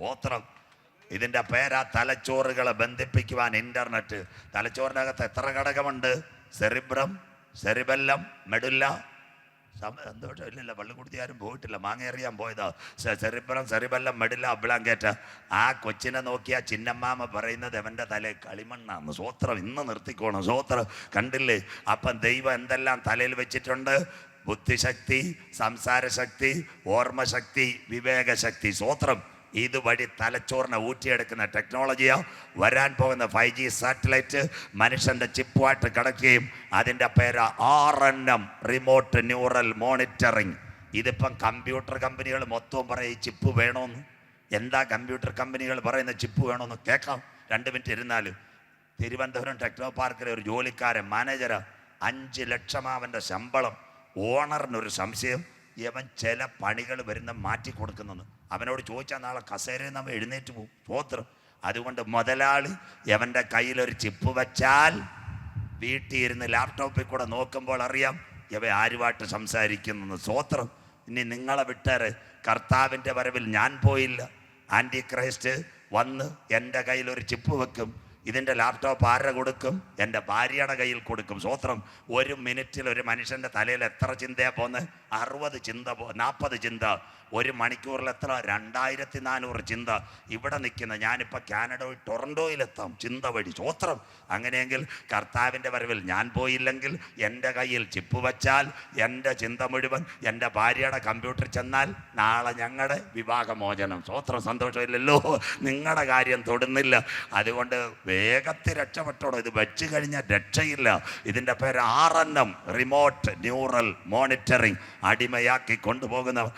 സ്വോത്രം ഇതിന്റെ പേരാ തലച്ചോറുകളെ ബന്ധിപ്പിക്കുവാൻ ഇന്റർനെറ്റ്. തലച്ചോറിനകത്ത് എത്ര ഘടകമുണ്ട്? സെറിബ്രം സെറിബെല്ലം മെഡുല്ല സന്തോഷം ഇല്ലില്ല പള്ളിക്കുടുത്തി ആരും പോയിട്ടില്ല. മാങ്ങേറിയാൻ പോയതാ. സെ- സെറിബ്രം സെറിബെല്ലം മെഡില്ല കേറ്റ ആ കൊച്ചിനെ നോക്കിയ ചിന്നമ്മാമ പറയുന്നത് അവന്റെ തലേ കളിമണ്ണാന്ന്. സ്വോത്രം ഇന്ന് നിർത്തിക്കോണം. സ്വോത്രം കണ്ടില്ലേ? അപ്പം ദൈവം എന്തെല്ലാം തലയിൽ വെച്ചിട്ടുണ്ട്? ബുദ്ധിശക്തി സംസാരശക്തി ഓർമ്മശക്തി വിവേകശക്തി. സ്വോത്രം ഇതുവഴി തലച്ചോറിനെ ഊറ്റിയെടുക്കുന്ന ടെക്നോളജിയോ വരാൻ പോകുന്ന ഫൈവ് ജി സാറ്റലൈറ്റ് മനുഷ്യന്റെ ചിപ്പുമായിട്ട് കിടക്കുകയും അതിന്റെ പേര് R N M remote neural monitoring ഇതിപ്പം കമ്പ്യൂട്ടർ കമ്പനികൾ മൊത്തവും പറയും ചിപ്പ് വേണമെന്ന് എന്താ കമ്പ്യൂട്ടർ കമ്പനികൾ പറയുന്ന ചിപ്പ് വേണമെന്ന് കേൾക്കാം. രണ്ട് മിനിറ്റ് ഇരുന്നാൽ തിരുവനന്തപുരം ടെക്നോ പാർക്കിലെ ഒരു ജോലിക്കാരൻ മാനേജർ അഞ്ച് ലക്ഷം അവന്റെ ശമ്പളം. ഓണറിനൊരു സംശയം ഇവൻ ചില പണികൾ വരുന്ന മാറ്റി കൊടുക്കുന്നെന്ന്. അവനോട് ചോദിച്ചാൽ നാളെ കസേരയിൽ നമ്മൾ എഴുന്നേറ്റ് പോകും സ്വോത്രം അതുകൊണ്ട് മുതലാളി അവന്റെ കയ്യിലൊരു ചിപ്പ് വച്ചാൽ വീട്ടിൽ ഇരുന്ന് ലാപ്ടോപ്പിൽ കൂടെ നോക്കുമ്പോൾ അറിയാം ഇവ ആരുമായിട്ട് സംസാരിക്കുന്നു സ്വോത്രം ഇനി നിങ്ങളെ വിട്ടേര്. കർത്താവിന്റെ വരവിൽ ഞാൻ പോയില്ല. ആന്റി ക്രൈസ്റ്റ് വന്ന് എന്റെ കയ്യിൽ ഒരു ചിപ്പ് വെക്കും. ഇതിന്റെ ലാപ്ടോപ്പ് ആരുടെ കൊടുക്കും? എന്റെ ഭാര്യയുടെ കയ്യിൽ കൊടുക്കും. സ്വോത്രം ഒരു മിനിറ്റിൽ ഒരു മനുഷ്യന്റെ തലയിൽ എത്ര ചിന്തയാണ് പോകുന്നത് അറുപത് ചിന്ത പോ നാൽപ്പത് ചിന്ത. ഒരു മണിക്കൂറിൽ എത്ര? രണ്ടായിരത്തി നാനൂറ് ചിന്ത ഇവിടെ നിൽക്കുന്ന ഞാനിപ്പോൾ കാനഡയിൽ ടൊറൻഡോയിലെത്താം ചിന്ത വഴി. ചോത്രം. അങ്ങനെയെങ്കിൽ കർത്താവിന്റെ വരവിൽ ഞാൻ പോയില്ലെങ്കിൽ എന്റെ കയ്യിൽ ചിപ്പ് വച്ചാൽ എന്റെ ചിന്ത മുഴുവൻ എന്റെ ഭാര്യയുടെ കമ്പ്യൂട്ടർ ചെന്നാൽ നാളെ ഞങ്ങളുടെ വിവാഹമോചനം. സ്വോത്രം സന്തോഷമില്ലല്ലോ. നിങ്ങളുടെ കാര്യം തൊടുന്നില്ല. അതുകൊണ്ട് വേഗത്തിൽ രക്ഷപ്പെട്ടോളൂ ഇത് വെച്ച് കഴിഞ്ഞാൽ രക്ഷയില്ല. ഇതിന്റെ പേര് R N M. Remote neural monitoring. അടിമയാക്കി കൊണ്ടുപോകുന്ന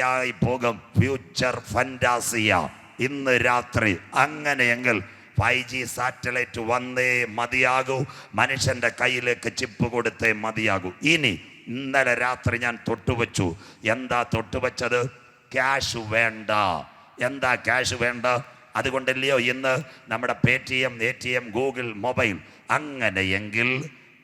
അടിമയായി പോകും. ഫ്യൂച്ചർ ഫന്റാസിയ ഇന്ന് രാത്രി അങ്ങനെയെങ്കിൽ ഫൈവ് ജി സാറ്റലൈറ്റ് വന്നേ മതിയാകൂ. മനുഷ്യന്റെ കയ്യിലേക്ക് ചിപ്പ് കൊടുത്തേ മതിയാകൂ. ഇനി ഇന്നലെ രാത്രി ഞാൻ തൊട്ടുവച്ചു. എന്താ തൊട്ടുവച്ചത്? ക്യാഷ് വേണ്ട. എന്താ ക്യാഷ് വേണ്ട? അതുകൊണ്ടല്ലയോ ഇന്ന് നമ്മുടെ Paytm A T M Google mobile അങ്ങനെയെങ്കിൽ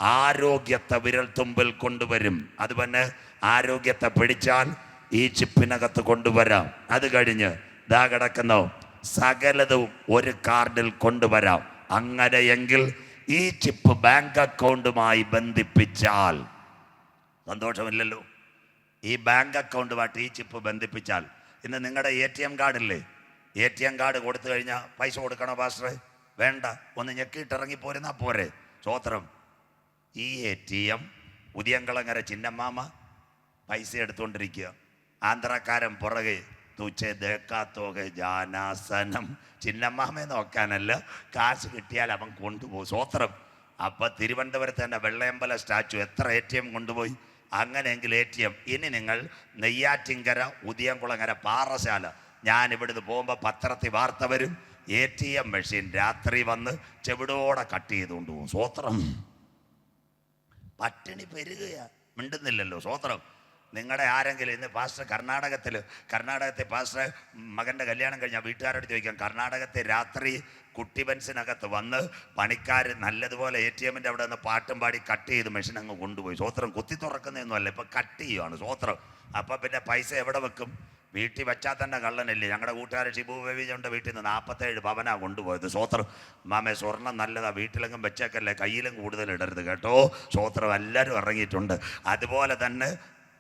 ആരോഗ്യത്തെ വിരൽ തുമ്പിൽ കൊണ്ടുവരും. അതുപോലെ ആരോഗ്യത്തെ പിടിച്ചാൽ ഈ ചിപ്പിനകത്ത് കൊണ്ടുവരാം. അത് കഴിഞ്ഞ് ദാ കിടക്കുന്നു. സകലതും ഒരു കാർഡിൽ കൊണ്ടുവരാം. അങ്ങനെയെങ്കിൽ ഈ ചിപ്പ് ബാങ്ക് അക്കൗണ്ടുമായി ബന്ധിപ്പിച്ചാൽ. സന്തോഷമില്ലല്ലോ. ഈ ബാങ്ക് അക്കൗണ്ടുമായിട്ട് ഈ ചിപ്പ് ബന്ധിപ്പിച്ചാൽ. ഇന്ന് നിങ്ങളുടെ എ ടി എം കാർഡില്ലേ എ ടി എം കാർഡ് കൊടുത്തു കഴിഞ്ഞാൽ പൈസ കൊടുക്കണോ പാസ്റ്റർ വേണ്ട. ഒന്ന് ഞെക്കിയിട്ടിറങ്ങി പോരുന്നാ പോരെ. സ്വോത്രം ഈ എ ടി എം ഉദിയങ്കളങ്ങര ചിന്നമ്മാമ പൈസ എടുത്തുകൊണ്ടിരിക്കുക ആന്ധ്രക്കാരൻ പുറകെ തൂച്ചേ ദേക്കാത്തോക ജാനാസനം. ചിന്നമ്മാമെ നോക്കാനല്ല കാശ് കിട്ടിയാൽ അവൻ കൊണ്ടുപോകും. സ്വോത്രം. അപ്പൊ തിരുവനന്തപുരത്ത് തന്നെ വെള്ളയമ്പല സ്റ്റാച്ചു. എത്ര എ ടി എം കൊണ്ടുപോയി? അങ്ങനെയെങ്കിൽ എ ടി എം. ഇനി നിങ്ങൾ നെയ്യാറ്റിങ്കര ഉദിയംകുളങ്ങര പാറശാല. ഞാൻ ഇവിടുന്ന് പോകുമ്പോൾ പത്രത്തിൽ വാർത്ത വരും. എ ടി എം മെഷീൻ രാത്രി വന്ന് ചെവിടോടെ കട്ട് ചെയ്തുകൊണ്ട് പോകും സ്വോത്രം. പട്ടിണി പെരുകയാ. മിണ്ടുന്നില്ലല്ലോ. സ്വോത്രം. നിങ്ങളുടെ ആരെങ്കിലും ഇന്ന് പാസ്റ്റർ കർണാടകത്തിൽ കർണാടകത്തെ പാസ്റ്റർ മകന്റെ കല്യാണം കഴിഞ്ഞാൽ വീട്ടുകാരോട് ചോദിക്കാം കർണാടകത്തെ രാത്രി കുട്ടി ബെൻസിനകത്ത് വന്ന് പണിക്കാർ നല്ലതുപോലെ എ ടി എമ്മിന്റെ അവിടെ നിന്ന് പാട്ടും പാടി കട്ട് ചെയ്ത് മെഷീൻ അങ്ങ് കൊണ്ടുപോയി. സ്വോത്രം കുത്തി തുറക്കുന്നതൊന്നുമല്ല ഇപ്പം കട്ട് ചെയ്യുവാണ് സ്വോത്രം. അപ്പം പിന്നെ പൈസ എവിടെ വെക്കും? വീട്ടിൽ വെച്ചാൽ തന്നെ കള്ളനില്ലേ? ഞങ്ങളുടെ കൂട്ടുകാരൻ ഷിബു ബേബിജുണ്ട് വീട്ടിൽ നിന്ന് നാൽപ്പത്തേഴ് പവനാ കൊണ്ടുപോയത്. സ്വോത്രം മാമേ സ്വർണം നല്ലതാ വീട്ടിലെങ്കിലും വെച്ചേക്കല്ലേ കയ്യിലും കൂടുതൽ ഇടരുത് കേട്ടോ. സ്വോത്രം എല്ലാവരും ഇറങ്ങിയിട്ടുണ്ട്. അതുപോലെ തന്നെ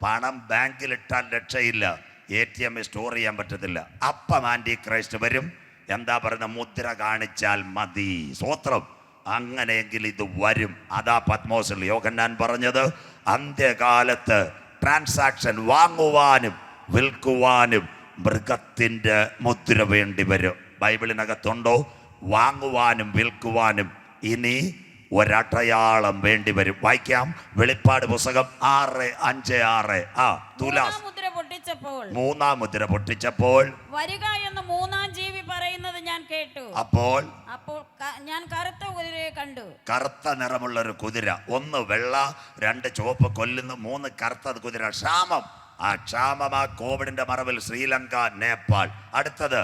പണം ബാങ്കിലിട്ടാൽ രക്ഷയില്ല. എ ടി എമ്മിൽ സ്റ്റോർ ചെയ്യാൻ പറ്റത്തില്ല. അപ്പം ആന്റി ക്രൈസ്റ്റ് വരും. എന്താ പറയുന്ന മുദ്ര കാണിച്ചാൽ മതി. സ്വോത്രം അങ്ങനെയെങ്കിൽ ഇത് വരും. അതാ പത്മോസിൽ യോഗന്നാൻ പറഞ്ഞത്. അന്ത്യകാലത്ത് ട്രാൻസാക്ഷൻ വാങ്ങുവാനും വിൽക്കുവാനും മൃഗത്തിന്റെ മുദ്ര വേണ്ടി വരും. ബൈബിളിനകത്തുണ്ടോ? വാങ്ങുവാനും വിൽക്കുവാനും ഇനി ഒരടയാളം വേണ്ടി വരും. വായിക്കാം. വെളിപ്പാട് പുസ്തകം ആറ് അഞ്ച് ആറ്. ആ തുലാസ്. മൂന്നാം മുദ്ര പൊട്ടിച്ചപ്പോൾ. മൂന്നാം മുദ്ര പൊട്ടിച്ചപ്പോൾ. വരിക എന്ന് മൂന്നാം ജീവി പറയുന്നത് ഞാൻ കേട്ടു. അപ്പോൾ? അപ്പോൾ ഞാൻ കറുത്ത കുതിരയെ കണ്ടു. കറുത്ത നിറമുള്ള ഒരു കുതിര. ഒന്ന് വെള്ള രണ്ട് ചുവപ്പ് കൊല്ലുന്ന മൂന്ന് കറുത്ത കുതിര. ക്ഷാമം. ആ ക്ഷാമം ആ കോവിഡിന്റെ മറവിൽ ശ്രീലങ്ക നേപ്പാൾ. അടുത്തത്?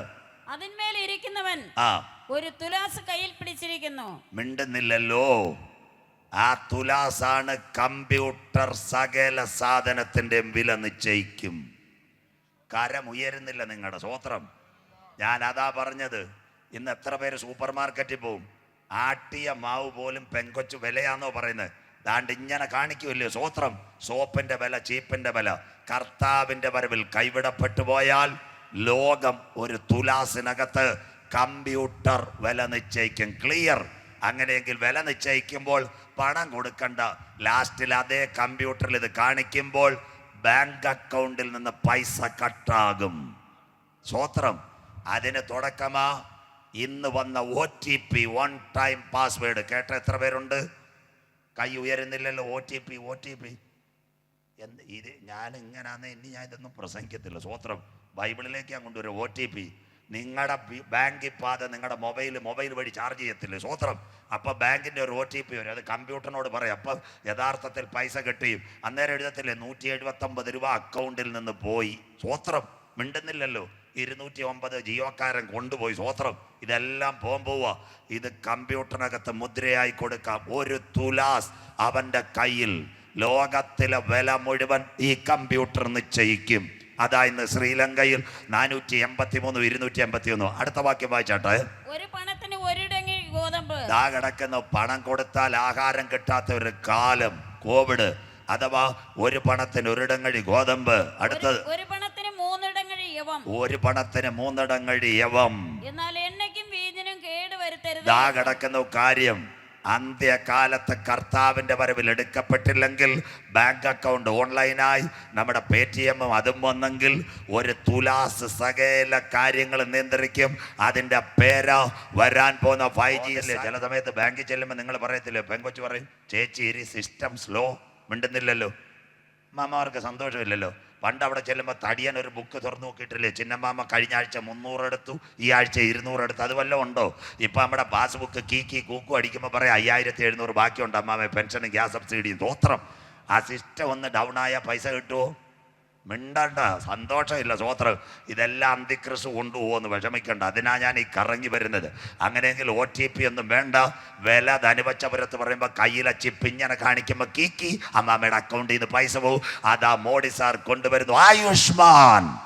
അതിന്മേൽ ഇരിക്കുന്നവൻ. ആ. ഒരു തുലാസ് കയ്യിൽ പിടിച്ചിരിക്കുന്നു. മിണ്ടുന്നില്ലല്ലോ. ആ തുലാസാണ് കമ്പ്യൂട്ടർ സകല സാധനത്തിന്റെ വില നിശ്ചയിക്കും. കരം ഉയരുന്നില്ല നിങ്ങളുടെ സ്വോത്രം. ഞാൻ അതാ പറഞ്ഞത്. ഇന്ന് എത്ര പേര് സൂപ്പർ മാർക്കറ്റിൽ പോവും? ആട്ടിയ മാവ് പോലും പെങ്കൊച്ചു വിലയാന്നോ പറയുന്നത് ദാണ്ട് ഇങ്ങനെ കാണിക്കുമല്ലോ സ്വോത്രം? സോപ്പിന്റെ വില ചീപ്പിന്റെ വില. കർത്താവിന്റെ വരവിൽ കൈവിടപ്പെട്ടു പോയാൽ ലോകം ഒരു തുലാസിനകത്ത് കമ്പ്യൂട്ടർ വില നിശ്ചയിക്കും. ക്ലിയർ അങ്ങനെയെങ്കിൽ വില നിശ്ചയിക്കുമ്പോൾ പണം കൊടുക്കണ്ട. ലാസ്റ്റിൽ അതേ കമ്പ്യൂട്ടറിൽ ഇത് കാണിക്കുമ്പോൾ ബാങ്ക് അക്കൗണ്ടിൽ നിന്ന് പൈസ കട്ടാകും. സ്വോത്രം. അതിന് തുടക്കമാ. ഇന്ന് വന്ന O T P one time password കേട്ട എത്ര പേരുണ്ട്? കൈ ഉയരുന്നില്ലല്ലോ O T P O T P എന്ത് ഇത്? ഞാൻ ഇങ്ങനെ ഇനി ഞാൻ ഇതൊന്നും പ്രസംഗിക്കത്തില്ല. സ്വോത്രം. ബൈബിളിലേക്ക് ഞാൻ കൊണ്ടുവരും. ഒ ടി പി നിങ്ങളുടെ ബാങ്കിൽ പാത നിങ്ങളുടെ മൊബൈൽ മൊബൈൽ വഴി ചാർജ് ചെയ്യത്തില്ലേ? സ്വോത്രം അപ്പോൾ ബാങ്കിന്റെ ഒരു ഒ ടി പി വരും. അത് കമ്പ്യൂട്ടറിനോട് പറയും. അപ്പം യഥാർത്ഥത്തിൽ പൈസ കിട്ടിയും അന്നേരം എഴുതത്തില്ലേ? നൂറ്റി എഴുപത്തൊമ്പത് രൂപ അക്കൗണ്ടിൽ നിന്ന് പോയി. സ്വോത്രം മിണ്ടുന്നില്ലല്ലോ. ഇരുന്നൂറ്റി ഒമ്പത് ജിയോക്കാരൻ കൊണ്ടുപോയി. സ്വോത്രം ഇതെല്ലാം പോകുമ്പോവുക ഇത് കമ്പ്യൂട്ടറിനകത്ത് മുദ്രയായി കൊടുക്കാം. ഒരു തുലാസ് അവന്റെ കയ്യിൽ. ലോകത്തിലെ വില മുഴുവൻ ഈ കമ്പ്യൂട്ടർ നിശ്ചയിക്കും അതാ ഇന്ന് ശ്രീലങ്കയിൽ നാനൂറ്റി എൺപത്തി മൂന്നും ഇരുന്നൂറ്റി എൺപത്തി ഒന്നും അടുത്ത വാക്യം വായിച്ചാട്ടെ. ഒരു പണത്തിന് ഒരിടങ്ങി ഗോതമ്പ്. ദാ കിടക്കുന്ന. പണം കൊടുത്താൽ ആഹാരം കിട്ടാത്ത ഒരു കാലം. കോവിഡ്. അഥവാ ഒരു പണത്തിന് ഒരിടങ്ങഴി ഗോതമ്പ്. അടുത്തത്. ഒരു- ഒരു പണത്തിന് മൂന്നിടങ്ങഴി യവം. ഒരു പണത്തിന് മൂന്നിടങ്ങഴി യവം. എന്നാൽ എണ്ണയ്ക്കും വീഞ്ഞിനും കേട് വരുത്തരുത് ദാ കിടക്കുന്ന കാര്യം. അന്ത്യകാലത്ത് കർത്താവിന്റെ വരവിൽ എടുക്കപ്പെട്ടില്ലെങ്കിൽ ബാങ്ക് അക്കൗണ്ട് ഓൺലൈനായി നമ്മുടെ പേ ടി എമ്മും അതും വന്നെങ്കിൽ ഒരു തുലാസ് സകല കാര്യങ്ങൾ നിയന്ത്രിക്കും. അതിന്റെ പേരോ വരാൻ പോകുന്ന ഫൈവ് ജി അല്ലേ ചില സമയത്ത് ബാങ്കിൽ ചെല്ലുമ്പോൾ നിങ്ങൾ പറയത്തില്ലേ? പെങ്കൊച്ച് പറയും ചേച്ചി സിസ്റ്റം സ്ലോ മിണ്ടുന്നില്ലല്ലോ. മാമാർക്ക് സന്തോഷമില്ലല്ലോ. പണ്ട് അവിടെ ചെല്ലുമ്പോൾ തടിയൻ ഒരു ബുക്ക് തുറന്നു നോക്കിയിട്ടില്ലേ? ചിന്നമ്മാമ കഴിഞ്ഞ ആഴ്ച എടുത്തു ഈ ആഴ്ച ഇരുന്നൂറ് എടുത്തു. അത് വല്ലതും ഉണ്ടോ? ഇപ്പം നമ്മുടെ പാസ്ബുക്ക് കീക്കി കൂക്കു അടിക്കുമ്പോൾ പറയാം അയ്യായിരത്തി എഴുന്നൂറ് ബാക്കിയുണ്ട്. അമ്മാമേ പെൻഷനും ഗ്യാസ് സബ്സിഡിയും തോത്രം. ആ സിസ്റ്റം ഒന്ന് ഡൗൺ ആയാൽ പൈസ കിട്ടുമോ മിണ്ടണ്ട സന്തോഷമില്ല. സ്വോത്ര ഇതെല്ലാം അന്തിക്രിസ് കൊണ്ടുപോകുമെന്ന് വിഷമിക്കണ്ട. അതിനാ ഞാൻ ഈ കറങ്ങി വരുന്നത്. അങ്ങനെയെങ്കിൽ ഒ ടി പി ഒന്നും വേണ്ട. വില ധനുവച്ചപുരത്ത് പറയുമ്പോൾ കയ്യിലെ ചിപ്പ് ഇങ്ങനെ കാണിക്കുമ്പോൾ കീക്കി അമ്മാമ്മയുടെ അക്കൗണ്ടിൽ നിന്ന് പൈസ പോകും. അതാ മോഡി സാർ കൊണ്ടുവരുന്നു. ആയുഷ്മാൻ.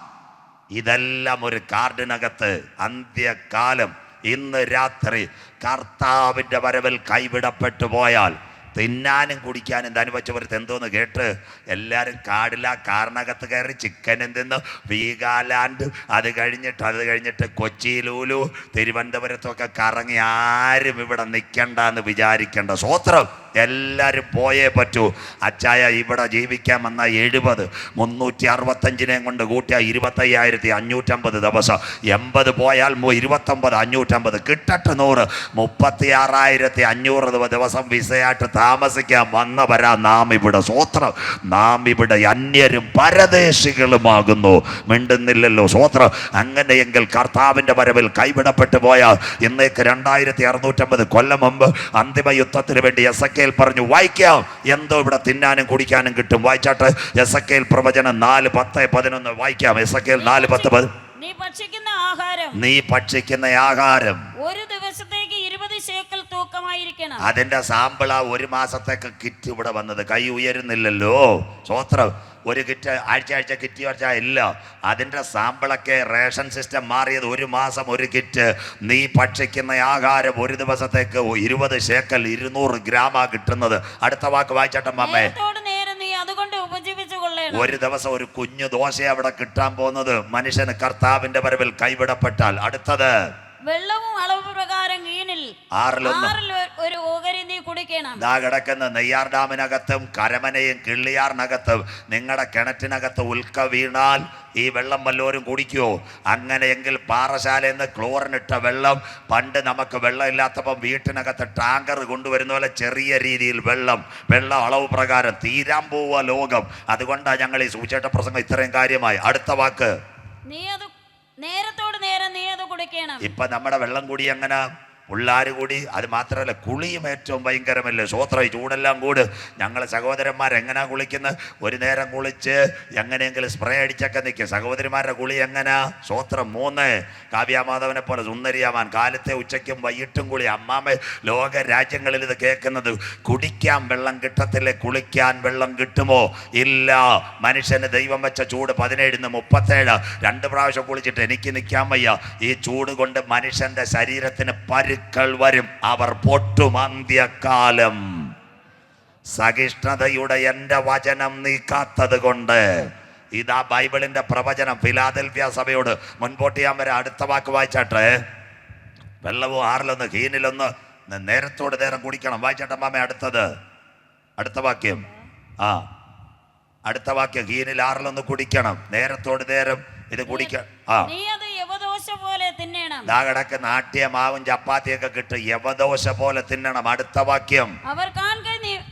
ഇതെല്ലാം ഒരു കാർഡിനകത്ത് അന്ത്യകാലം. ഇന്ന് രാത്രി കർത്താവിന്റെ വരവിൽ കൈവിടപ്പെട്ടു പോയാൽ തിന്നാനും കുടിക്കാനും ധനുവച്ചപുരത്ത് എന്തോന്ന് കേട്ട് എല്ലാവരും കാടില്ല കാറിനകത്ത് കയറി ചിക്കനും തിന്ന്. വീഗാലാൻഡ് അത് കഴിഞ്ഞിട്ട് അത് കഴിഞ്ഞിട്ട് കൊച്ചി ലൂലു തിരുവനന്തപുരത്തൊക്കെ കറങ്ങി ആരും ഇവിടെ നിൽക്കണ്ട എന്ന് വിചാരിക്കേണ്ട. സ്വോത്രം എല്ലാവരും പോയേ പറ്റൂ. അച്ചായ ഇവിടെ ജീവിക്കാൻ വന്ന എഴുപത് മുന്നൂറ്റി അറുപത്തഞ്ചിനെയും കൊണ്ട് കൂട്ടിയ ഇരുപത്തയ്യായിരത്തി അഞ്ഞൂറ്റമ്പത് ദിവസം. എൺപത് പോയാൽ ഇരുപത്തൊമ്പത് അഞ്ഞൂറ്റമ്പത്. കിട്ടട്ട് നൂറ്. മുപ്പത്തി ആറായിരത്തി അഞ്ഞൂറ് ദിവസം വിസയായിട്ട് താമസിക്കാൻ വന്നവരാ നാം ഇവിടെ. സ്വോത്രം നാം ഇവിടെ അന്യരും പരദേശികളുമാകുന്നു. മിണ്ടുന്നില്ലല്ലോ സ്വോത്രം അങ്ങനെയെങ്കിൽ കർത്താവിന്റെ വരവിൽ കൈവിടപ്പെട്ടു പോയാൽ ഇന്നേക്ക് രണ്ടായിരത്തി അറുന്നൂറ്റമ്പത് കൊല്ലം മുമ്പ് അന്തിമ യുദ്ധത്തിന് വേണ്ടി എസ് എ പറഞ്ഞു വായിക്കാം. എന്തോ ഇവിടെ തിന്നാനും കുടിക്കാനും കിട്ടും. വായിച്ചാട്ട് എസക്കേൽ പ്രവചനം നാല് പത്ത് പതിനൊന്ന് വായിക്കാം. എസക്കേൽ നാല് പത്ത് പതി നീ ഭക്ഷിക്കുന്ന ആഹാരം. നീ ഭക്ഷിക്കുന്ന ആഹാരം. ഒരു ശേക്കൽ തൂക്കമായിരിക്കണം. അതിന്റെ സാമ്പിള ഒരു മാസത്തേക്ക് കിറ്റ് ഇവിടെ വന്നത്. കൈ ഉയരുന്നില്ലല്ലോ. സ്വത്രം ഒരു കിറ്റ് ആഴ്ച ആഴ്ച കിറ്റ് ആഴ്ച ഇല്ല. അതിന്റെ സാമ്പിളൊക്കെ റേഷൻ സിസ്റ്റം മാറിയത് ഒരു മാസം ഒരു കിറ്റ്. നീ ഭക്ഷിക്കുന്ന ആഹാരം ഒരു ദിവസത്തേക്ക് ഇരുപത് ശേക്കൽ ഇരുന്നൂറ് ഗ്രാമാ കിട്ടുന്നത്. അടുത്ത വാക്ക് അതുകൊണ്ട് ഉപജീവിച്ചു ഒരു ദിവസം ഒരു കുഞ്ഞു ദോശ അവിടെ കിട്ടാൻ പോകുന്നത്. മനുഷ്യന് കർത്താവിന്റെ വരവിൽ കൈവിടപ്പെട്ടാൽ അടുത്തത് വെള്ളവും അളവ് പ്രകാരം ആറിൽ ഒരു ഓഹരി നീ കുടിക്കണം. ദാ കിടക്കുന്ന നെയ്യാർ ഡാമിനകത്തും കരമനയും കിള്ളിയാറിനകത്തും നിങ്ങളുടെ കിണറ്റിനകത്ത് ഉൽക്ക വീണാൽ ഈ വെള്ളം വല്ലവരും കുടിക്കുമോ അങ്ങനെയെങ്കിൽ പാറശാലയിൽ നിന്ന് ക്ലോറിനിട്ട വെള്ളം പണ്ട് നമുക്ക് വെള്ളം ഇല്ലാത്തപ്പം വീട്ടിനകത്ത് ടാങ്കർ കൊണ്ടുവരുന്ന പോലെ ചെറിയ രീതിയിൽ വെള്ളം വെള്ളം അളവ് പ്രകാരം തീരാൻ പോവുക ലോകം. അതുകൊണ്ടാണ് ഞങ്ങൾ ഈ സൂചേട്ട പ്രസംഗം ഇത്രയും കാര്യമായി. അടുത്ത വാക്ക്. നീ അത് നേരത്തോട് നേരം നീ അത് കുടിക്കണം. ഇപ്പൊ നമ്മുടെ വെള്ളം കൂടി എങ്ങനെ? പിള്ളേർ കൂടി അത് മാത്രമല്ല കുളിയും ഏറ്റവും ഭയങ്കരമല്ലേ? സ്വോത്ര ചൂടെല്ലാം കൂട്. ഞങ്ങൾ സഹോദരന്മാർ എങ്ങനെയാ കുളിക്കുന്നത് ഒരു നേരം കുളിച്ച് എങ്ങനെയെങ്കിലും സ്പ്രേ അടിച്ചൊക്കെ നിൽക്കും സഹോദരിമാരുടെ കുളി എങ്ങനാ? സ്വോത്രം മൂന്ന്. കാവ്യാമാധവനെ പോലെ സുന്ദരിയാവാൻ. കാലത്തെ ഉച്ചയ്ക്കും വൈകിട്ടും കുളി. അമ്മാമ്മ ലോക രാജ്യങ്ങളിൽ ഇത് കേൾക്കുന്നത് കുടിക്കാൻ വെള്ളം കിട്ടത്തില്ലേ? കുളിക്കാൻ വെള്ളം കിട്ടുമോ? ഇല്ല. മനുഷ്യന് ദൈവം വെച്ച ചൂട് പതിനേഴിന്ന് മുപ്പത്തേഴ്. രണ്ട് പ്രാവശ്യം കുളിച്ചിട്ട് എനിക്ക് നിൽക്കാൻ വയ്യ. ഈ ചൂട് കൊണ്ട് മനുഷ്യന്റെ ശരീരത്തിന് പരുക്കൾ വരും. അവർ പൊട്ടും അന്ത്യകാലം. സഹിഷ്ണുതയുടെ എന്റെ വചനം നീക്കാത്തത് കൊണ്ട് ഇതാ ബൈബിളിന്റെ പ്രവചനം ഫിലാദൽഫിയ സഭയോട് മുൻപോട്ട് ഞാൻ വരെ അടുത്ത വാക്ക് വായിച്ചാട്ടെ? വെള്ളവും ആറിലൊന്ന് ഹീനിലൊന്ന് നേരത്തോട് നേരം കുടിക്കണം. വായിച്ചാട്ടെ മാമേ അടുത്തത്. അടുത്ത വാക്യം. ആ. അടുത്ത വാക്യം ഹീനിൽ ആറിലൊന്ന് കുടിക്കണം. നേരത്തോട് നേരം ഇത് കുടിക്ക ആ. തിന്നണം. ദാ കിടക്ക് നാട്യ മാവും ചപ്പാത്തിയൊക്കെ കിട്ടും യവദോശ പോലെ തിന്നണം. അടുത്ത വാക്യം. അവർ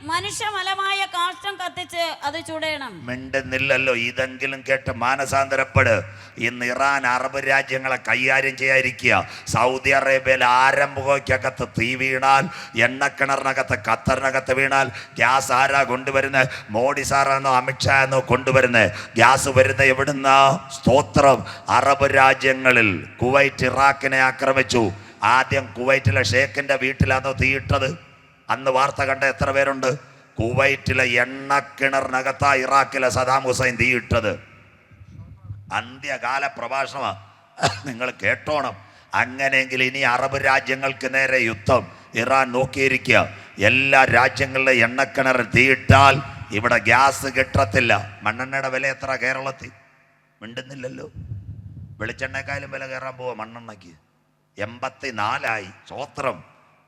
മനുഷ്യമലമായ കാഷ്ടം കത്തിച്ച് അത് ചുടയണം മിണ്ടുന്നില്ലല്ലോ. ഇതെങ്കിലും കേട്ട് മാനസാന്തരപ്പെട്. ഇന്ന് ഇറാൻ അറബ് രാജ്യങ്ങളെ കൈകാര്യം ചെയ്യാതിരിക്കുക. സൗദി അറേബ്യയിൽ ആരംഭകത്ത് തീ വീണാൽ എണ്ണക്കിണറിനകത്ത് ഖത്തറിനകത്ത് വീണാൽ ഗ്യാസ് ആരാ കൊണ്ടുവരുന്നത് മോഡി സാറാണോ അമിത്ഷാ എന്നോ കൊണ്ടുവരുന്നത് ഗ്യാസ് വരുന്ന എവിടുന്ന? സ്തോത്രം. അറബ് രാജ്യങ്ങളിൽ കുവൈറ്റ് ഇറാഖിനെ ആക്രമിച്ചു. ആദ്യം കുവൈറ്റിലെ ഷേഖിന്റെ വീട്ടിലാണോ തീയിട്ടത് അന്ന് വാർത്ത കണ്ട എത്ര പേരുണ്ട്? കുവൈറ്റിലെ എണ്ണക്കിണറിനകത്താ ഇറാഖിലെ സദാം ഹുസൈൻ തീയിട്ടത് അന്ത്യകാല പ്രഭാഷണമാ. നിങ്ങൾ കേട്ടോണം. അങ്ങനെയെങ്കിൽ ഇനി അറബ് രാജ്യങ്ങൾക്ക് നേരെ യുദ്ധം. ഇറാൻ നോക്കിയിരിക്കുക. എല്ലാ രാജ്യങ്ങളിലെ എണ്ണക്കിണർ തീയിട്ടാൽ ഇവിടെ ഗ്യാസ് കിട്ടത്തില്ല. മണ്ണെണ്ണയുടെ വില എത്ര കേരളത്തിൽ? മിണ്ടുന്നില്ലല്ലോ. വെളിച്ചെണ്ണക്കാലും വില കയറാൻ പോവാ മണ്ണെണ്ണയ്ക്ക്. എൺപത്തി നാലായി സ്വോത്രം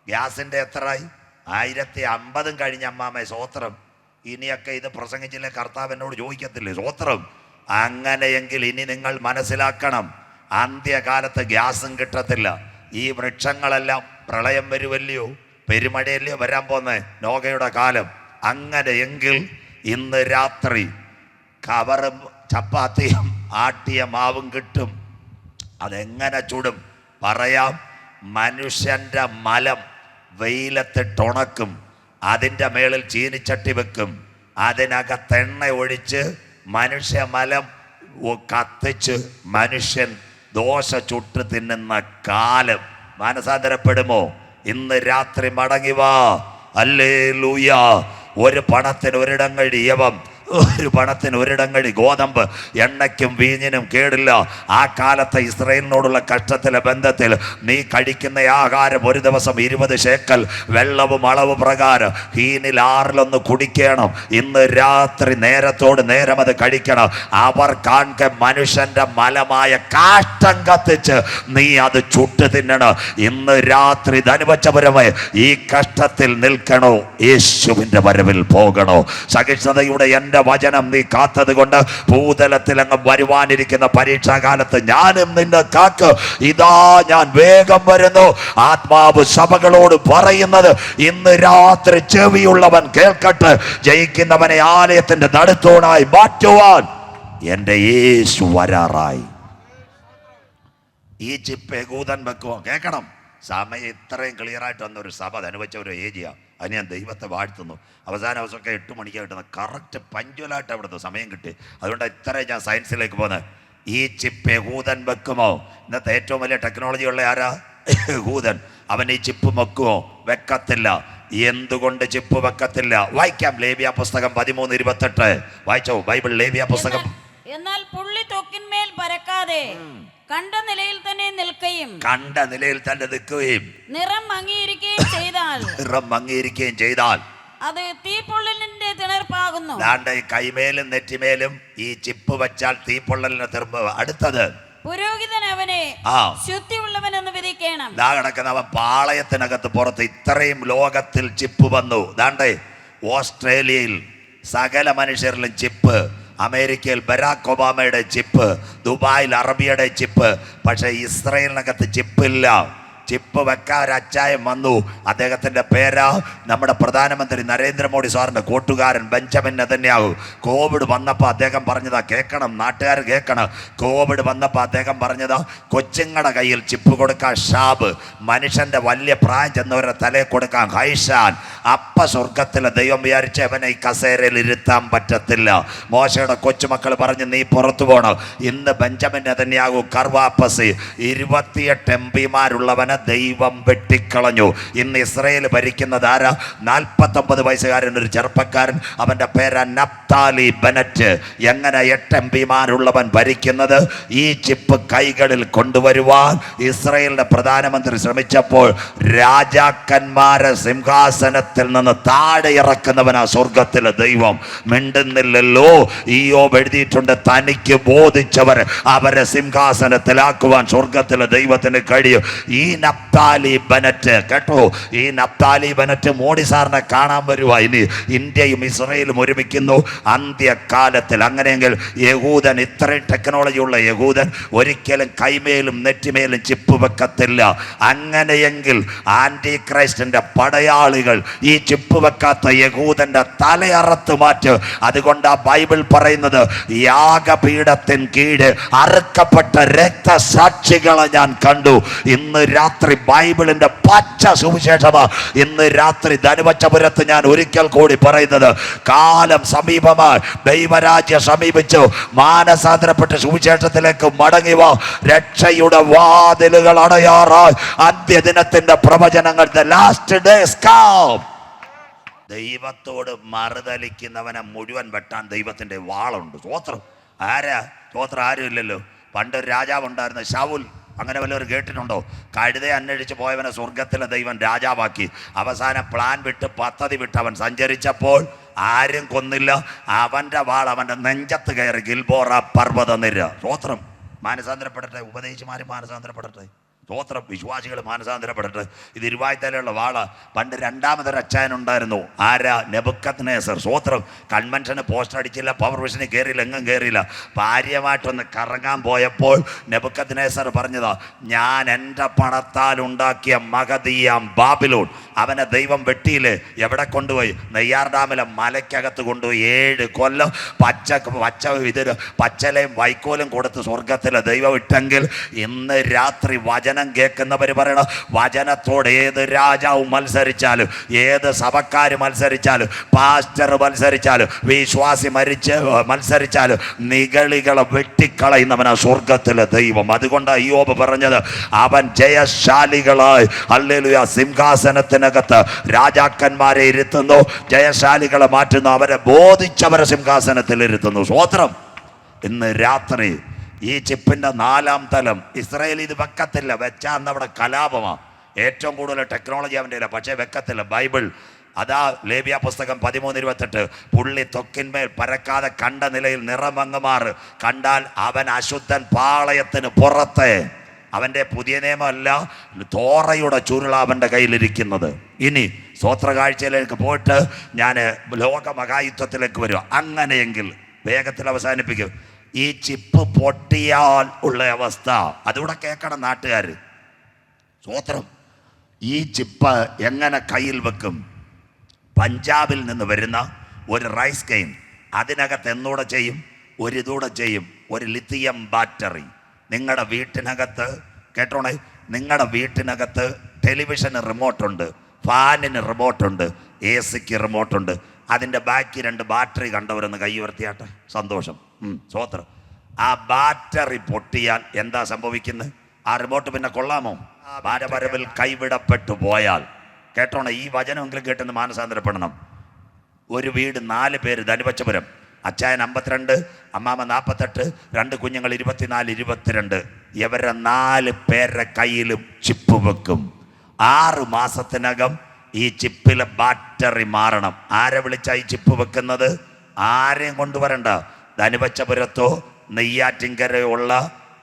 ഗ്യാസിന്റെ എത്രയായി? ആയിരത്തി അമ്പതും കഴിഞ്ഞ അമ്മാമ്മ സ്വോത്രം. ഇനിയൊക്കെ ഇത് പ്രസംഗിച്ചില്ലേ? കർത്താവ് എന്നോട് ചോദിക്കത്തില്ലേ? സ്വോത്രം. അങ്ങനെയെങ്കിൽ ഇനി നിങ്ങൾ മനസ്സിലാക്കണം. അന്ത്യകാലത്ത് ഗ്യാസും കിട്ടത്തില്ല. ഈ വൃക്ഷങ്ങളെല്ലാം പ്രളയം വരുമല്ലയോ പെരുമഴയല്ലയോ വരാൻ പോന്നേ? നോഗയുടെ കാലം. അങ്ങനെയെങ്കിൽ ഇന്ന് രാത്രി കവറും ചപ്പാത്തിയും ആട്ടിയ മാവും കിട്ടും. അതെങ്ങനെ ചുടും? പറയാം മനുഷ്യന്റെ മലം വെയിലത്തിട്ടുണക്കും അതിന്റെ മേളിൽ ചീനിച്ചട്ടി വെക്കും. അതിനകത്ത് എണ്ണ ഒഴിച്ച് മനുഷ്യ മലം കത്തിച്ച് മനുഷ്യൻ ദോശ ചുട്ട് തിന്നുന്ന കാലം. മാനസാന്തരപ്പെടുമോ? ഇന്ന് രാത്രി മടങ്ങി വാ. അല്ലേ ലൂയ ഒരു പണത്തിന് ഒരിടം യവം ഒരു പണത്തിന് ഒരിടങ്ങഴി ഗോതമ്പ് എണ്ണയ്ക്കും വീഞ്ഞിനും കേടില്ല. ആ കാലത്തെ ഇസ്രയേലിനോടുള്ള കഷ്ടത്തിലെ ബന്ധത്തിൽ നീ കഴിക്കുന്ന ആഹാരം ഒരു ദിവസം ഇരുപത് ശേക്കൽ വെള്ളവും അളവ് പ്രകാരം ഹീനിൽ ആറിലൊന്ന് കുടിക്കണം. ഇന്ന് രാത്രി നേരത്തോട് നേരം അത് കഴിക്കണം അവർ കാൺക മനുഷ്യന്റെ മലമായ കാഷ്ടം കത്തിച്ച് നീ അത് ചുട്ട് തിന്നണം. ഇന്ന് രാത്രി ധനുവച്ചപരമായി ഈ കഷ്ടത്തിൽ നിൽക്കണോ? യേശുവിന്റെ വരവിൽ പോകണോ? സഹിഷ്ണുതയുടെ എന്റെ വചനം നീ കാത്തത് കൊണ്ട് ഭൂതലത്തിൽ അങ്ങ് വരുവാനിരിക്കുന്ന പരീക്ഷാകാലത്ത് ഞാനും നിന്നെ കാക്ക്. ഇതാ ഞാൻ വേഗം വരുന്നു. ആത്മാവ് സഭകളോട് പറയുന്നത് ഇന്ന് രാത്രി ചെവിയുള്ളവൻ കേൾക്കട്ടെ. ജയിക്കുന്നവനെ ആലയത്തിന്റെ നടുത്തോണായി മാറ്റുവാൻ എന്റെ യേശു വരാറായി. ഈ ചിപ്പ് യകൂദൻ വെക്കുമോ കേൾക്കണം. സമയം ഇത്രയും ക്ലിയർ ആയിട്ട് വന്ന ഒരു സഭ അനുഭവിച്ച ഒരു ഏരിയ അതിന് ഞാൻ ദൈവത്തെ വാഴ്ത്തുന്നു. അവസാന ദിവസമൊക്കെ എട്ട് മണിക്ക് കിട്ടുന്നത് കറക്റ്റ് പഞ്ച്വലായിട്ട് അവിടുത്തെ സമയം കിട്ടി. അതുകൊണ്ട് ഇത്ര ഞാൻ സയൻസിലേക്ക് പോകുന്നത് ഈ ചിപ്പ് ഹൂതൻ വെക്കുമോ? ഇന്നത്തെ ഏറ്റവും വലിയ ടെക്നോളജി ഉള്ള ആരാ? ഹൂതൻ അവൻ ഈ ചിപ്പ് വെക്കുമോ? വെക്കത്തില്ല. എന്തുകൊണ്ട് ചിപ്പ് വെക്കത്തില്ല? വായിക്കാം. ലേബിയ പുസ്തകം പതിമൂന്ന് ഇരുപത്തെട്ട്. വായിച്ചോ? ബൈബിൾ ലേബിയ പുസ്തകം എന്നാൽ- പുള്ളി തൊക്കിന്മേൽ പരക്കാതെ കണ്ട നിലയിൽ തന്നെ നിൽക്കുകയും കണ്ട നിലയിൽ തന്നെ നിൽക്കുകയും നിറം മങ്ങിയിരിക്കുകയും ചെയ്താൽ നിറം മങ്ങിയിരിക്കുകയും ചെയ്താൽ അത് തീപ്പൊള്ളലിന്റെ തിണർപ്പാകുന്നു. ദാണ്ട ഈ കൈമേലും നെറ്റിമേലും ഈ ചിപ്പ് വെച്ചാൽ തീപ്പൊള്ളലിന് തിരുമ്പ് അടുത്തത്. പുരോഹിതൻ അവനെ ശുദ്ധിയുള്ളവൻ എന്ന് വിധിക്കണം. ദാ കിടക്കുന്ന അവൻ പാളയത്തിനകത്ത് പുറത്ത് ഇത്രയും ലോകത്തിൽ ചിപ്പ് വന്നു. ദാണ്ടേ ഓസ്ട്രേലിയയിൽ സകല മനുഷ്യരിലും ചിപ്പ് അമേരിക്കയിൽ ബരാക് ഒബാമയുടെ ചിപ്പ് ദുബായിൽ അറബിയുടെ ചിപ്പ് പക്ഷേ ഇസ്രയേലിനകത്ത് ചിപ്പില്ല ചിപ്പ് വെക്കാൻ അച്ചായം വന്നു. അദ്ദേഹത്തിന്റെ പേരാ നമ്മുടെ പ്രധാനമന്ത്രി നരേന്ദ്രമോദി സാറിന്റെ കൂട്ടുകാരൻ ബെഞ്ചമിൻ നെതന്യാഹു. കോവിഡ് വന്നപ്പോൾ അദ്ദേഹം പറഞ്ഞതാ കേൾക്കണം നാട്ടുകാർ കേൾക്കണം കോവിഡ് വന്നപ്പോൾ അദ്ദേഹം പറഞ്ഞതാ കൊച്ചുങ്ങളുടെ കയ്യിൽ ചിപ്പ് കൊടുക്കാൻ ഷാബ് മനുഷ്യന്റെ വലിയ പ്രായം ചെന്നവരുടെ തലയിൽ കൊടുക്കാൻ ഹൈഷാൻ അപ്പ സ്വർഗത്തിലെ ദൈവം വിചാരിച്ച അവനെ ഈ കസേരയിൽ ഇരുത്താൻ പറ്റത്തില്ല. മോശയുടെ കൊച്ചുമക്കൾ പറഞ്ഞ് നീ പുറത്തു പോകണം ഇന്ന് ബെഞ്ചമിൻ നെതന്യാഹു കർവാപ്പസി. ഇരുപത്തിയെട്ട് എം പിമാരുള്ളവനെ ദൈവം വെട്ടിക്കളഞ്ഞു. ഇന്ന് ഇസ്രയേൽ ഭരിക്കുന്നത് ആരാ? നാൽപ്പത്തൊമ്പത് വയസ്സുകാരൻ ഒരു ചെറുപ്പക്കാരൻ. അവന്റെ പേരാ നപ്താലി ബനറ്റ്. എങ്ങനെ എട്ട് എം പിമാരുള്ളവൻ ഭരിക്കുന്നത്? ഈ ചിപ്പ് കൈകളിൽ കൊണ്ടുവരുവാൻ ഇസ്രയേലിന്റെ പ്രധാനമന്ത്രി ശ്രമിച്ചപ്പോൾ രാജാക്കന്മാരെ സിംഹാസനത്തിൽ നിന്ന് താഴെ ഇറക്കുന്നവനാ സ്വർഗത്തിലെ ദൈവം. മിണ്ടുന്നില്ലല്ലോ. ഈയോ എഴുതിയിട്ടുണ്ട് തനിക്ക് ബോധിച്ചവർ അവരെ സിംഹാസനത്തിലാക്കുവാൻ സ്വർഗത്തിലെ ദൈവത്തിന് കഴിയും. ഈ നപ്താലി ബനറ്റ്. കേട്ടോ? ഈ നപ്താലി ബനറ്റ് മോഡി സാറിനെ കാണാൻ വരുവാ. ഇനി ഇന്ത്യയും ഇസ്രയേലും ഒരുമിക്കുന്നു. അന്ത്യകാലത്തിൽ അങ്ങനെയെങ്കിൽ യഹൂദൻ ഇത്രയും ടെക്നോളജി ഉള്ള യഹൂദൻ ഒരിക്കലും കൈമേലും നെറ്റിമേലും ചിപ്പ് വെക്കത്തില്ല. അങ്ങനെയെങ്കിൽ ആന്റി ക്രൈസ്റ്റിന്റെ പടയാളികൾ ഈ ചിപ്പ് വെക്കാത്ത യഹൂദന്റെ തലയറത്ത് മാറ്റ്. അതുകൊണ്ട് ആ ബൈബിൾ പറയുന്നത് യാഗപീഠത്തിൻ കീഴ് അറുക്കപ്പെട്ട രക്തസാക്ഷികളെ ഞാൻ കണ്ടു. ഇന്ന് രാത്രി ബൈബിളിന്റെ പച്ച സുവിശേഷമാ. ഇന്ന് രാത്രി ധനുവച്ചപുരത്ത് ഞാൻ ഒരിക്കൽ കൂടി പറയുന്നത് കാലം സമീപമായി ദൈവരാജ്യം സമീപിച്ചു മാനസാന്തരപ്പെട്ട് സുവിശേഷത്തിലേക്ക് മടങ്ങി വാ. രക്ഷയുടെ വാതിലുകൾ അടയാറായി. അന്ത്യദിനത്തിന്റെ പ്രവചനങ്ങൾ ലാസ്റ്റ് ഡേസ് ദൈവത്തോട് മറുതലിക്കുന്നവനെ മുഴുവൻ വെട്ടാൻ ദൈവത്തിന്റെ വാളുണ്ട്. സ്വോത്രം ആരാ? സ്വോത്രം ആരും ഇല്ലല്ലോ പണ്ടൊരു ഒരു രാജാവ് ഉണ്ടായിരുന്ന ഷാവുൽ അങ്ങനെ വല്ലവർ കേട്ടിട്ടുണ്ടോ? കഴുതയെ അന്വേഷിച്ച് പോയവനെ സ്വർഗത്തിലെ ദൈവം രാജാവാക്കി. അവസാന പ്ലാൻ വിട്ട് പദ്ധതി വിട്ട് അവൻ സഞ്ചരിച്ചപ്പോൾ ആരും കൊന്നില്ല. അവന്റെ വാൾ അവന്റെ നെഞ്ചത്ത് കയറി ഗിൽബോറ പർവത നിര സ്വോത്രം മാനസാന്തരപ്പെടട്ടെ. ഉപദേശിമാരും മാനസാന്തരപ്പെടട്ടെ. സ്തോത്രം വിശ്വാസികൾ മാനസാന്തരപ്പെടട്ടെ. ഇത് ഇരുവായ്ത്തലയുള്ള വാള. പണ്ട് രണ്ടാമതൊരു അച്ചായനുണ്ടായിരുന്നു ആരാ? നെബുക്കത്ത് നേസർ സ്തോത്രം. കൺവെൻഷന് പോസ്റ്റർ അടിച്ചില്ല പവർ വിഷന് കയറിയില്ല എങ്ങും കയറിയില്ല ഭാര്യമായിട്ടൊന്ന് കറങ്ങാൻ പോയപ്പോൾ നെബുക്കത്ത് നേസർ പറഞ്ഞതാ ഞാൻ എന്റെ പണത്താൽ ഉണ്ടാക്കിയ മകതീയാം ബാബിലോൺ. അവനെ ദൈവം വെട്ടിയില്ലേ? എവിടെ കൊണ്ടുപോയി? നെയ്യാർ ഡാമിലെ മലയ്ക്കകത്ത് കൊണ്ടുപോയി. ഏഴ് കൊല്ലം പച്ച പച്ച ഇതിൽ പച്ചലയും വൈക്കോലും കൊടുത്ത് സ്വർഗത്തിലെ ദൈവം ഇട്ടെങ്കിൽ ഇന്ന് രാത്രി വചനം കേൾക്കുന്നവർ പറയണം വചനത്തോട് ഏത് രാജാവ് മത്സരിച്ചാലും ഏത് സഭക്കാർ മത്സരിച്ചാലും പാസ്റ്റർ മത്സരിച്ചാലും വിശ്വാസി മരിച്ച് മത്സരിച്ചാലും നികളികളെ വെട്ടിക്കളയുന്നവനാ സ്വർഗത്തിലെ ദൈവം. അതുകൊണ്ട് അയ്യോബ് പറഞ്ഞത് അവൻ ജയശാലികളായി അല്ലേലുയ സിംഹാസനത്തിനകത്ത് രാജാക്കന്മാരെ ഇരുത്തുന്നു ജയശാലികളെ മാറ്റുന്നു അവരെ ബോധിച്ചവരെ സിംഹാസനത്തിൽ ഇരുത്തുന്നു. സ്വോത്രം ഇന്ന് രാത്രി ഈ ചിപ്പിന്റെ നാലാം തലം. ഇസ്രായേൽ ഇത് വെക്കത്തില്ല. വെച്ചാൽ അവിടെ കലാപമാണ് ഏറ്റവും കൂടുതൽ ടെക്നോളജി അവന്റെ ഇല്ല പക്ഷേ വെക്കത്തില്ല. ബൈബിൾ അതാ ലേബിയ പുസ്തകം പതിമൂന്ന് ഇരുപത്തെട്ട് പുള്ളി തൊക്കിന്മേൽ പരക്കാതെ കണ്ട നിലയിൽ നിറമങ്ങുമാർ കണ്ടാൽ അവൻ അശുദ്ധൻ പാളയത്തിന് പുറത്തെ. അവന്റെ പുതിയ നിയമമല്ല തോറയുടെ ചുരുള അവന്റെ കയ്യിലിരിക്കുന്നത്. ഇനി സ്വോത്ര കാഴ്ചയിലേക്ക് പോയിട്ട് ഞാൻ ലോക മഹായുദ്ധത്തിലേക്ക് വരും അങ്ങനെയെങ്കിൽ വേഗത്തിൽ അവസാനിപ്പിക്കും. ഈ ചിപ്പ് പൊട്ടിയാൽ ഉള്ള അവസ്ഥ. അതുകൂടെ കേൾക്കണം നാട്ടുകാർ സ്വോത്രം ഈ ചിപ്പ് എങ്ങനെ കയ്യിൽ വെക്കും? പഞ്ചാബിൽ നിന്ന് വരുന്ന ഒരു റൈസ് കെയിൻ അതിനകത്ത് എന്നൂടെ ചെയ്യും? ഒരു ചെയ്യും. ഒരു ലിത്തിയം ബാറ്ററി. നിങ്ങളുടെ വീട്ടിനകത്ത് കേട്ടോണേ? നിങ്ങളുടെ വീട്ടിനകത്ത് ടെലിവിഷന് റിമോട്ടുണ്ട് ഫാനിന് റിമോട്ടുണ്ട് എ സിക്ക് റിമോട്ടുണ്ട്. അതിന്റെ ബാക്കി രണ്ട് ബാറ്ററി കണ്ടവരൊന്ന് കൈ ഉയർത്തിയാട്ടെ. സന്തോഷം. സ്വോത്രം. ആ ബാറ്ററി പൊട്ടിയാൽ എന്താ സംഭവിക്കുന്നത് ആ റിമോട്ട് പിന്നെ കൊള്ളാമോ? ഭാരപരവിൽ കൈവിടപ്പെട്ടു പോയാൽ. കേട്ടോണേ ഈ വചനമെങ്കിലും കേട്ടെന്ന് മാനസാന്തരപ്പെടണം. ഒരു വീട് നാല് പേര് ധനുപച്ചപുരം. അച്ചായൻ അമ്പത്തിരണ്ട് അമ്മാമ നാൽപ്പത്തെട്ട് രണ്ട് കുഞ്ഞുങ്ങൾ ഇരുപത്തിനാല് ഇരുപത്തിരണ്ട്. ഇവരെ നാല് പേരുടെ കയ്യിലും ചിപ്പ് വെക്കും. ആറ് മാസത്തിനകം ഈ ചിപ്പിലെ ബാറ്ററി മാറണം. ആരെ വിളിച്ചാ ഈ ചിപ്പ് വെക്കുന്നത്? ആരെയും കൊണ്ടുവരണ്ട. ധനുവച്ചപുരത്തോ നെയ്യാറ്റിൻകരയോ ഉള്ള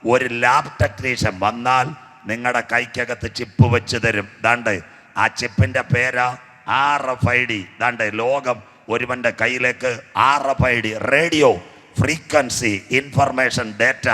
ഒരു ലാബ് ടെക്നീഷ്യൻ വന്നാൽ നിങ്ങളുടെ കൈക്കകത്ത് ചിപ്പ് വെച്ച് തരും. ദാണ്ട് ആ ചിപ്പിന്റെ പേരാ ആർ എഫ് ഐ ഡി. ദാണ്ട് ലോകം ഒരുവന്റെ കയ്യിലേക്ക് R F I D. Radio frequency information data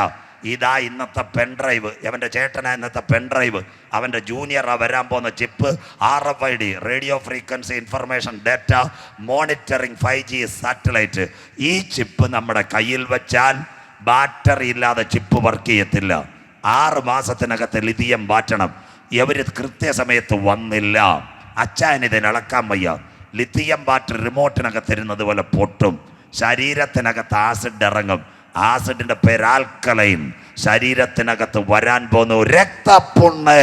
ഇതാ ഇന്നത്തെ പെൺഡ്രൈവ് അവന്റെ ചേട്ടനാ ഇന്നത്തെ പെൺഡ്രൈവ് അവന്റെ ജൂനിയറാ വരാൻ പോകുന്ന chip R F I D radio frequency information data monitoring five G satellite ഈ ചിപ്പ് നമ്മുടെ കയ്യിൽ വെച്ചാൽ ബാറ്ററി ഇല്ലാതെ ചിപ്പ് വർക്ക് ചെയ്യത്തില്ല. ആറ് മാസത്തിനകത്ത് ലിഥിയം മാറ്റണം ഇവർ കൃത്യസമയത്ത് വന്നില്ല. അച്ചാൻ ഇതിന് ഇളക്കാൻ വയ്യ. ലിത്തിയം ബാറ്ററി റിമോട്ടിനകത്ത് ഇരുന്നത് പോലെ പൊട്ടും. ശരീരത്തിനകത്ത് ആസിഡ് ഇറങ്ങും. ആസിഡിന്റെ പേര് ആൽക്കലൈൻ. ശരീരത്തിനകത്ത് വരാൻ പോകുന്ന രക്തപ്പുണ്ണ്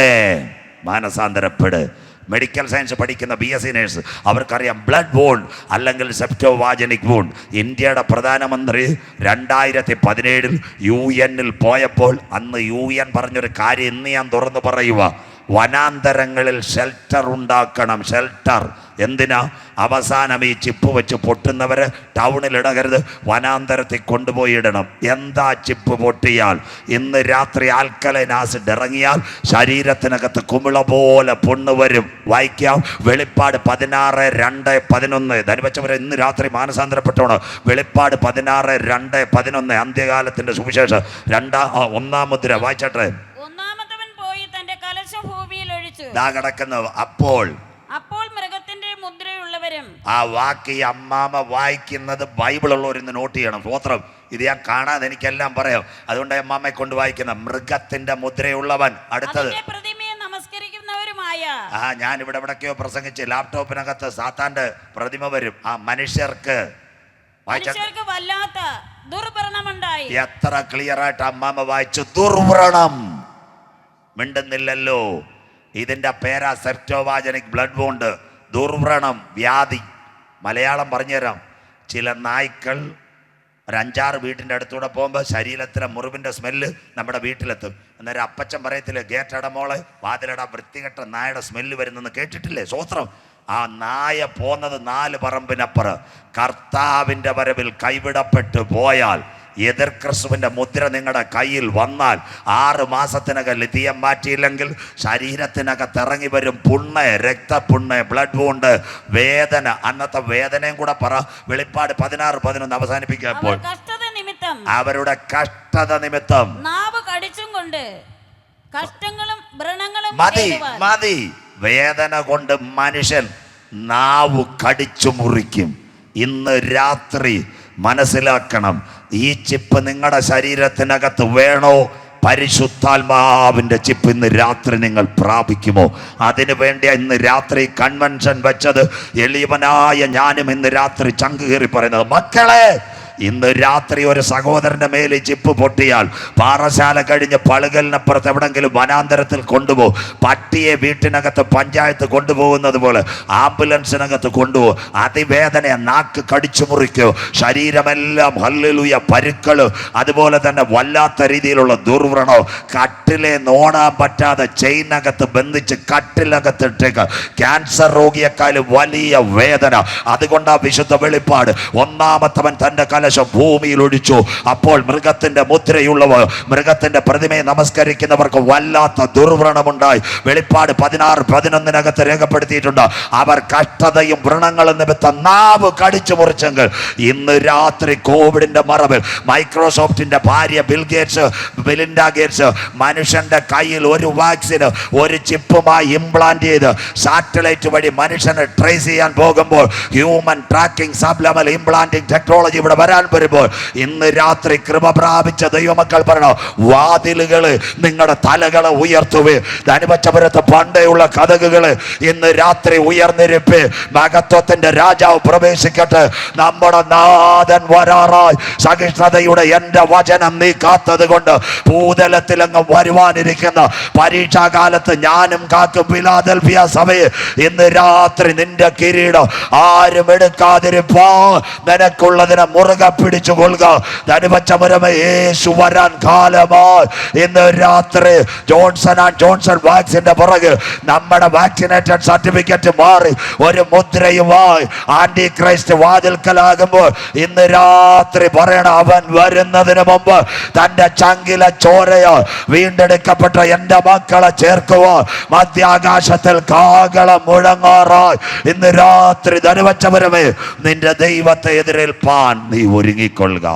മാനസാന്തരപ്പെട്. മെഡിക്കൽ സയൻസ് പഠിക്കുന്ന ബി എസ് സി നേഴ്സ് അവർക്കറിയാം ബ്ലഡ് ബോൺ അല്ലെങ്കിൽ സെപ്റ്റോവാജനിക് ബോൺ ഇന്ത്യയുടെ പ്രധാനമന്ത്രി രണ്ടായിരത്തി പതിനേഴിൽ യു എന്നിൽ പോയപ്പോൾ അന്ന് യു എൻ പറഞ്ഞൊരു കാര്യം ഇന്ന് ഞാൻ തുറന്നു പറയുക വനാന്തരങ്ങളിൽ ഷെൽട്ടർ ഉണ്ടാക്കണം. ഷെൽട്ടർ എന്തിനാ? അവസാനം ഈ ചിപ്പ് വെച്ച് പൊട്ടുന്നവരെ ടൗണിൽ ഇടകരുത്. വനാന്തരത്തിൽ കൊണ്ടുപോയി ഇടണം. എന്താ ചിപ്പ് പൊട്ടിയാൽ? ഇന്ന് രാത്രി ആൽക്കലൈൻ ആസിഡ് ഇറങ്ങിയാൽ ശരീരത്തിനകത്ത് കുമിള പോലെ പൊണ്ണു വരും. വായിക്കാം വെളിപ്പാട് പതിനാറ് രണ്ട് പതിനൊന്ന്. ധനുവച്ചവരെ ഇന്ന് രാത്രി മാനസാന്തരപ്പെട്ടോണ് വെളിപ്പാട് പതിനാറ് രണ്ട് പതിനൊന്ന്. അന്ത്യകാലത്തിന്റെ സുവിശേഷം. രണ്ടാം ഒന്നാം മുദ്ര. വായിച്ചട്ടെ. ദാ കിടക്കുന്നു അപ്പോൾ അപ്പോൾ മൃഗത്തിന്റെ മുദ്രയുള്ളവരും ആ വാക്ക് ഈ അമ്മാമ വായിക്കുന്നത് ബൈബിൾ ഇന്ന് നോട്ട് ചെയ്യണം. സ്വോത്രം ഇത് ഞാൻ കാണാതെ എനിക്കെല്ലാം പറയാം. അതുകൊണ്ട് അമ്മാമ്മയെ കൊണ്ട് വായിക്കുന്ന മൃഗത്തിന്റെ മുദ്രയുള്ളവൻ അടുത്തത്. ആ ഞാൻ ഇവിടെ എവിടൊക്കെയോ പ്രസംഗിച്ച് ലാപ്ടോപ്പിനകത്ത് സാത്താന്റെ പ്രതിമ വരും. ആ മനുഷ്യർക്ക് മനുഷ്യർക്ക് വല്ലാത്ത ദുർഭരണമുണ്ടായി. എത്ര ക്ലിയർ ആയിട്ട് അമ്മാമ്മ വായിച്ചു. ദുർവ്രണം മിണ്ടുന്നില്ലല്ലോ. ഇതിന്റെ പേരാ സെപ്റ്റോവാജനിക് ബ്ലഡ് വോണ്ട് ദുർവ്രണം വ്യാധി. മലയാളം പറഞ്ഞുതരാം. ചില നായ്ക്കൾ ഒരഞ്ചാറ് വീട്ടിന്റെ അടുത്തൂടെ പോകുമ്പോൾ ശരീരത്തിലെ മുറിവിന്റെ സ്മെല്ല് നമ്മുടെ വീട്ടിലെത്തും. അന്നേരം അപ്പച്ചൻ പറയത്തില്ലേ ഗേറ്റടമോളെ വാതിലട വൃത്തികെട്ട നായയുടെ സ്മെല്ല് വരുന്നെന്ന് കേട്ടിട്ടില്ലേ സ്വോത്രം ആ നായ പോന്നത് നാല് പറമ്പിനപ്പുറം. കർത്താവിന്റെ വരവിൽ കൈവിടപ്പെട്ടു പോയാൽ എതിർ ക്രിസ്തുവിന്റെ മുദ്ര നിങ്ങളുടെ കയ്യിൽ വന്നാൽ ആറ് മാസത്തിനകം ലിഥിയം മാറ്റിയില്ലെങ്കിൽ ശരീരത്തിനകത്ത് ഇറങ്ങി വരും പുണ്ണ് രക്തപുണ്ണ് ബ്ലഡ് വൂണ്ട് വേദന. അന്നത്തെ വേദനയും കൂടെ പറ. വെളിപ്പാട് പതിനാറ് പതിനൊന്ന് അവസാനിപ്പിക്കുമ്പോൾ അവരുടെ കഷ്ടത നിമിത്തം. നാവ് കടിച്ചും കൊണ്ട് കഷ്ടങ്ങളും വ്രണങ്ങളും മതി. മതി. വേദന കൊണ്ട് മനുഷ്യൻ നാവ് കടിച്ചു മുറിക്കും. ഇന്ന് രാത്രി മനസ്സിലാക്കണം. ഈ ചിപ്പ് നിങ്ങളുടെ ശരീരത്തിനകത്ത് വേണോ? പരിശുദ്ധാത്മാവിന്റെ ചിപ്പ് ഇന്ന് രാത്രി നിങ്ങൾ പ്രാപിക്കുമോ? അതിനു വേണ്ടി ഇന്ന് രാത്രി കൺവെൻഷൻ വെച്ചത്. എളിയവനായ ഞാനും ഇന്ന് രാത്രി ചങ്ക് കയറി പറയുന്നത് മക്കളെ ഇന്ന് രാത്രി ഒരു സഹോദരന്റെ മേൽ ചിപ്പ് പൊട്ടിയാൽ പാറശാല കഴിഞ്ഞ് പളുകലിനപ്പുറത്ത് എവിടെങ്കിലും വനാന്തരത്തിൽ കൊണ്ടുപോകും പട്ടിയെ വീട്ടിനകത്ത് പഞ്ചായത്ത് കൊണ്ടുപോകുന്നത് പോലെ ആംബുലൻസിനകത്ത് കൊണ്ടുപോകും അതിവേദന നാക്ക് കടിച്ചു മുറിക്കോ. ശരീരമെല്ലാം ഹല്ലുയ പരുക്കൾ അതുപോലെ തന്നെ വല്ലാത്ത രീതിയിലുള്ള ദുർവ്രണോ. കട്ടിലെ നോടാൻ പറ്റാതെ ചെയിനകത്ത് ബന്ധിച്ച് കട്ടിലകത്ത് ഇട്ടേക്ക് ക്യാൻസർ രോഗിയെക്കാൾ വലിയ വേദന. അതുകൊണ്ടാണ് വിശുദ്ധ വെളിപ്പാട്. ഒന്നാമത്തവൻ തന്റെ കലശം ഭൂമിയിൽ ഒഴിച്ചു. അപ്പോൾ മൃഗത്തിന്റെ മുദ്രയുള്ളവർ മൃഗത്തിന്റെ പ്രതിമയെ നമസ്കരിക്കുന്നവർക്ക് വല്ലാത്ത ദുർവ്രണമുണ്ടായി വെളിപ്പാട് പതിനാറ് പതിനൊന്നിനകത്ത് രേഖപ്പെടുത്തിയിട്ടുണ്ട്. അവർ കഷ്ടതയും വ്രണങ്ങളും നിമിത്തം നാവ് കടിച്ചു മുറിച്ചെങ്കിൽ ഇന്ന് രാത്രി കോവിഡിന്റെ മറവിൽ മൈക്രോസോഫ്റ്റിന്റെ ഭാര്യ ബിൽ ഗേറ്റ്സ് ബിലിൻഡ ഗേറ്റ്സ് മനുഷ്യന്റെ കയ്യിൽ ഒരു വാക്സിന് ഒരു ചിപ്പുമായി ഇംപ്ലാന്റ് ചെയ്ത് സാറ്റലൈറ്റ് വഴി മനുഷ്യനെ ട്രേസ് ചെയ്യാൻ പോകുമ്പോൾ human tracking subliminal implanting technology ഇവിടെ വരാൻ വരുമ്പോൾ ഇന്ന് രാത്രി കൃപ പ്രാപിച്ച ദൈവമക്കൾ പറയണോ വാതിലുകൾ നിങ്ങളുടെ തലകളെ ഉയർത്തുവേ. ധനുപച്ചപുരത്ത് പണ്ടേയുള്ള കഥകുകൾ ഇന്ന് രാത്രി ഉയർന്നിരിപ്പ് മകത്വത്തിന്റെ രാജാവ് പ്രവേശിക്കട്ടെ. നമ്മുടെ നാഥൻ വരാറായി. സഹിഷ്ണുതയുടെ എന്റെ വചനം നീ കാത്തത് കൊണ്ട് ഭൂതലത്തിൽ അങ്ങ് വരുവാനിരിക്കുന്ന പരീക്ഷാകാലത്ത് ഞാനും കാക്കും ഫിലാദൽഫിയ സഭയെ. ഇന്ന് രാത്രി നിന്റെ കിരീടം ആരും എടുക്കാതിരിപ്പാ നിനക്കുള്ളതിനെ മുറുകെ പിടിച്ചു കൊള്ളുക. ധനുവച്ചപുരമ യേശു വരാൻ കാലമായി. ഇന്ന് രാത്രി ജോൺസൺ ആൻഡ് ജോൺസൺ വാക്സിന്റെ പുറകെ നമ്മുടെ വാക്സിനേറ്റഡ് സർട്ടിഫിക്കറ്റ് മാറി. ഒരു മുദ്രയുമായി ആന്റി ക്രൈസ്റ്റ് വാതിൽക്കലാകുമ്പോൾ ഇന്ന് രാത്രി പറയണം അവൻ വരുന്നതിന് മുമ്പ് തന്റെ ചങ്കിലെ ചോരയോ വീണ്ടെടുക്കപ്പെട്ട എന്റെ മക്കളെ ചേർക്കുവോ മധ്യാകാശത്തിൽ കാകളം മുഴങ്ങാറായി. ഇന്ന് രാത്രി ധനുവച്ചവരമേ നിന്റെ ദൈവത്തെ എതിരേൽപ്പാൻ നീ ഒരുങ്ങിക്കൊള്ളുക.